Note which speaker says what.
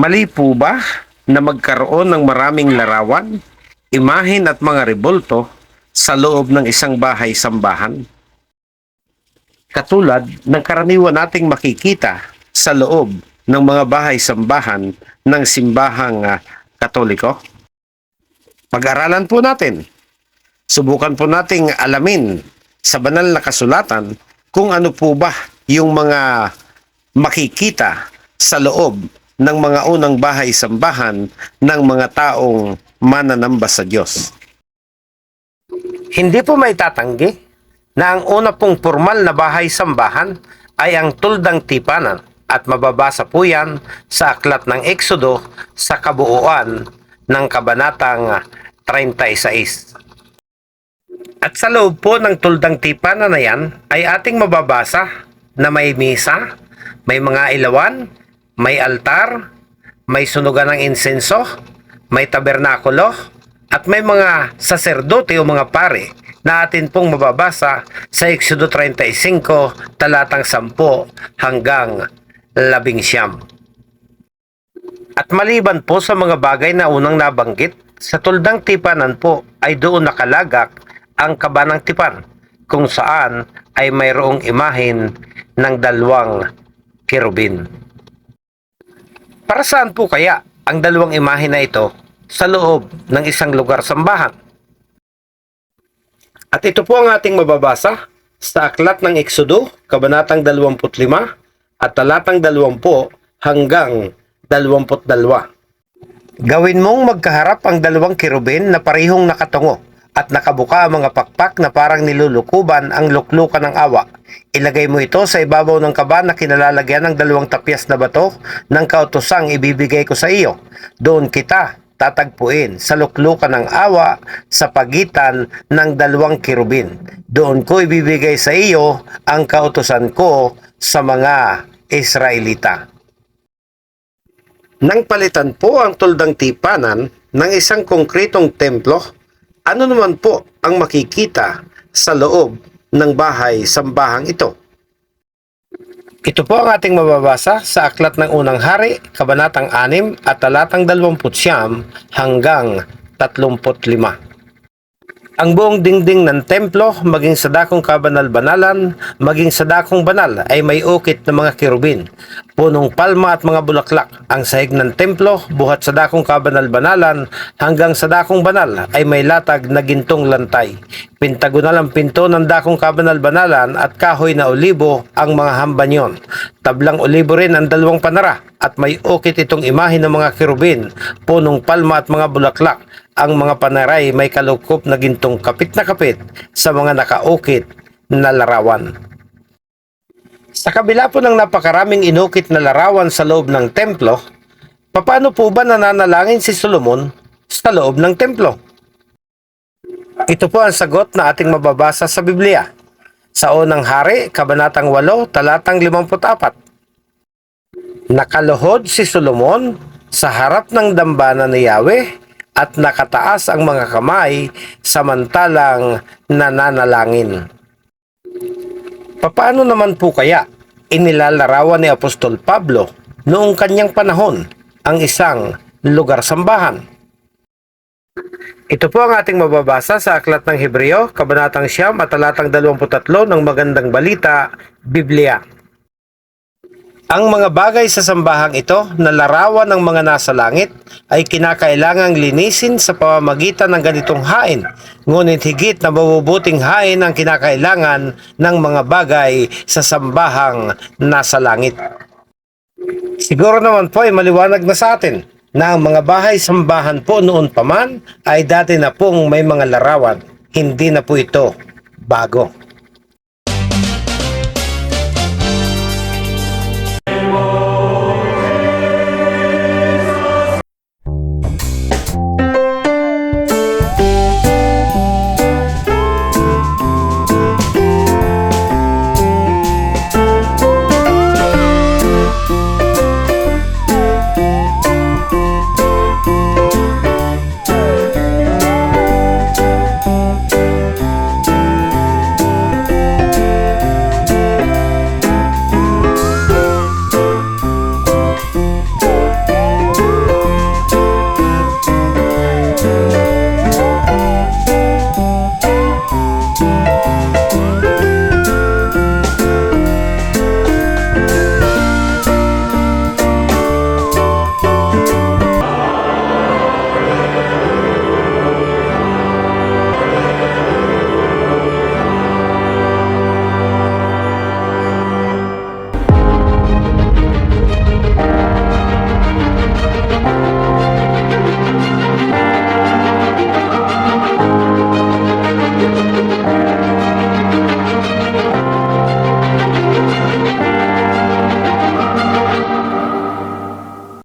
Speaker 1: Mali po ba na magkaroon ng maraming larawan, imahin at mga rebulto sa loob ng isang bahay-sambahan? Katulad ng karaniwan nating makikita sa loob ng mga bahay-sambahan ng simbahang ah, katoliko? Pag-aralan po natin. Subukan po nating alamin sa banal na kasulatan kung ano po ba yung mga makikita sa loob ng mga unang bahay-sambahan ng mga taong mananamba sa Diyos. Hindi po may tatanggi na ang una pong formal na bahay-sambahan ay ang tuldang tipanan at mababasa po yan sa aklat ng Eksodo sa kabuuan ng kabanatang 36. At sa loob po ng tuldang tipanan na yan ay ating mababasa na may misa, may mga ilawan, may altar, may sunugan ng insenso, may tabernakulo, at may mga saserdote o mga pare na atin pong mababasa sa Exodo 35 talatang 10 hanggang 11. At maliban po sa mga bagay na unang nabanggit, sa tuldang tipanan po ay doon nakalagak ang kabanang tipan kung saan ay mayroong imahin ng dalawang kirubin. Para saan po kaya ang dalawang imahe na ito sa loob ng isang lugar sambahan? At ito po ang ating mababasa sa aklat ng Eksodo, kabanatang 25 at talatang 20 hanggang 22. Gawin mong magkaharap ang dalawang kirubin na parehong nakatungo at nakabuka ang mga pakpak na parang nilulukuban ang luklukan ng awa. Ilagay mo ito sa ibabaw ng kaba na kinalalagyan ng dalawang tapyas na bato ng kautosang ibibigay ko sa iyo. Doon kita tatagpuin sa luklukan ng awa sa pagitan ng dalawang kirubin. Doon ko ibibigay sa iyo ang kautosan ko sa mga Israelita. Nang palitan po ang tuldang tipanan ng isang konkretong templo, ano naman po ang makikita sa loob ng bahay sambahang ito? Ito po ang ating mababasa sa Aklat ng Unang Hari, Kabanatang 6 at talatang 29 hanggang 35. Ang buong dingding ng templo, maging sa dakong kabanal-banalan, maging sa dakong banal ay may ukit ng mga kirubin, punong palma at mga bulaklak. Ang sahig ng templo, buhat sa dakong kabanal-banalan, hanggang sa dakong banal ay may latag na gintong lantay. Pintagonal ang pinto ng dakong kabanal-banalan at kahoy na olibo ang mga hambanyon. Tablang olibo rin ang dalawang panara at may ukit itong imahe ng mga kirubin, punong palma at mga bulaklak ang mga panaray may kalukop na gintong kapit na kapit sa mga nakaukit na larawan. Sa kabila po ng napakaraming inukit na larawan sa loob ng templo, paano po ba nananalangin si Solomon sa loob ng templo? Ito po ang sagot na ating mababasa sa Biblia. Sa unang hari, kabanatang 8, talatang 54. Nakaluhod si Solomon sa harap ng dambana ni Yahweh at nakataas ang mga kamay samantalang nananalangin. Paano naman po kaya inilalarawan ni Apostol Pablo noong kanyang panahon ang isang lugar sambahan? Ito po ang ating mababasa sa Aklat ng Hebreo, Kabanatang Siyam at Talatang 23 ng Magandang Balita, Biblia. Ang mga bagay sa sambahang ito na larawan ng mga nasa langit ay kinakailangang linisin sa pamamagitan ng ganitong hain. Ngunit higit na mabubuting hain ang kinakailangan ng mga bagay sa sambahang nasa langit. Siguro naman po ay maliwanag na sa atin na ang mga bahay sambahan po noon pa man ay dati na pong may mga larawan. Hindi na po ito bago.